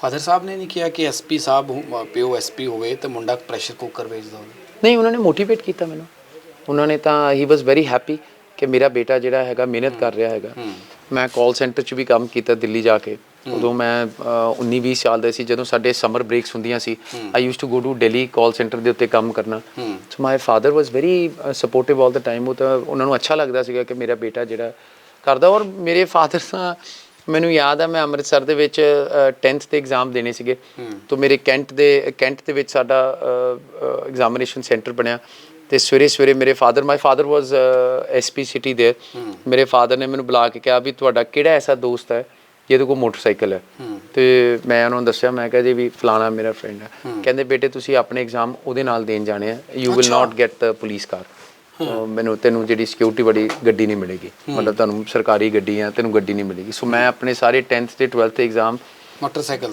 Father ਸਾਹਿਬ ਨੇ ਨਹੀਂ ਕਿਹਾ ਕਿ ਐਸਪੀ ਸਾਹਿਬ ਹੋ- ਪਿਓ ਐਸਪੀ ਹੋਵੇ ਤੇ ਮੁੰਡਾ ਪ੍ਰੈਸ਼ਰ ਕੁੱਕਰ ਵੇਚਦਾ ਹੋਵੇ? ਨਹੀਂ ਉਹਨਾਂ ਨੇ ਮੋਟੀਵੇਟ ਕੀਤਾ ਮੈਨੂੰ। ਉਹਨਾਂ ਨੇ ਤਾਂ ਹੀ ਵਾਸ ਵੈਰੀ ਹੈਪੀ ਕਿ ਮੇਰਾ ਬੇਟਾ ਜਿਹੜਾ ਹੈਗਾ ਮਿਹਨਤ ਕਰ ਰਿਹਾ ਹੈਗਾ। ਮੈਂ ਕਾਲ ਸੈਂਟਰ 'ਚ ਵੀ ਕੰਮ ਕੀਤਾ ਦਿੱਲੀ ਜਾ ਕੇ। ਉਦੋਂ ਮੈਂ 19 20 ਸਾਲ ਦਾ ਸੀ ਜਦੋਂ ਸਾਡੇ ਸਮਰ ਬ੍ਰੇਕਸ ਹੁੰਦੀਆਂ ਸੀ I used to go to Delhi call center ਦੇ ਉੱਤੇ ਕੰਮ ਕਰਨਾ। So my father was very sportive all the time ਉਹ ਤਾਂ ਉਹਨਾਂ ਨੂੰ ਅੱਛਾ ਲੱਗਦਾ ਸੀਗਾ ਕਿ ਮੇਰਾ ਬੇਟਾ ਜਿਹੜਾ ਕਰਦਾ। ਔਰ ਮੇਰੇ ਫਾਦਰ ਤਾਂ ਮੈਨੂੰ ਯਾਦ ਆ ਮੈਂ ਅੰਮ੍ਰਿਤਸਰ ਦੇ ਵਿੱਚ 10th ਦੇ ਐਗਜ਼ਾਮ ਦੇਣੇ ਸੀਗੇ। ਤੋਂ ਮੇਰੇ ਕੈਂਟ ਦੇ ਕੈਂਟ ਦੇ ਵਿੱਚ ਸਾਡਾ ਐਗਜ਼ਾਮੀਨੇਸ਼ਨ ਸੈਂਟਰ ਬਣਿਆ। ਤੇ ਸਵੇਰੇ ਸਵੇਰੇ ਮੇਰੇ father my father was SP city ਦੇ ਮੇਰੇ ਫਾਦਰ ਨੇ ਮੈਨੂੰ ਬੁਲਾ ਕੇ ਕਿਹਾ ਵੀ ਤੁਹਾਡਾ ਕਿਹੜਾ ਐਸਾ ਦੋਸਤ ਹੈ ਜਿਹਦੇ ਕੋਲ ਮੋਟਰਸਾਈਕਲ ਹੈ। ਤੇ ਮੈਂ ਉਹਨਾਂ ਨੂੰ ਦੱਸਿਆ ਮੈਂ ਕਿਹਾ ਜੀ ਵੀ ਫਲਾਣਾ ਮੇਰਾ ਫਰੈਂਡ ਹੈ। ਕਹਿੰਦੇ ਬੇਟੇ ਤੁਸੀਂ ਆਪਣੇ ਐਗਜ਼ਾਮ ਉਹਦੇ ਨਾਲ ਦੇਣ ਜਾਣੇ ਆ। You will not get the police car ਮੈਨੂੰ ਤੈਨੂੰ ਜਿਹੜੀ ਸਿਕਿਉਰਿਟੀ ਵਾਲੀ ਗੱਡੀ ਨਹੀਂ ਮਿਲੇਗੀ। ਮਤਲਬ ਤੁਹਾਨੂੰ ਸਰਕਾਰੀ ਗੱਡੀ ਆ ਤੈਨੂੰ ਗੱਡੀ ਨਹੀਂ ਮਿਲੇਗੀ। ਸੋ ਮੈਂ ਆਪਣੇ ਸਾਰੇ 10th ਤੇ 12th ਦੇ ਐਗਜ਼ਾਮ ਮੋਟਰਸਾਈਕਲ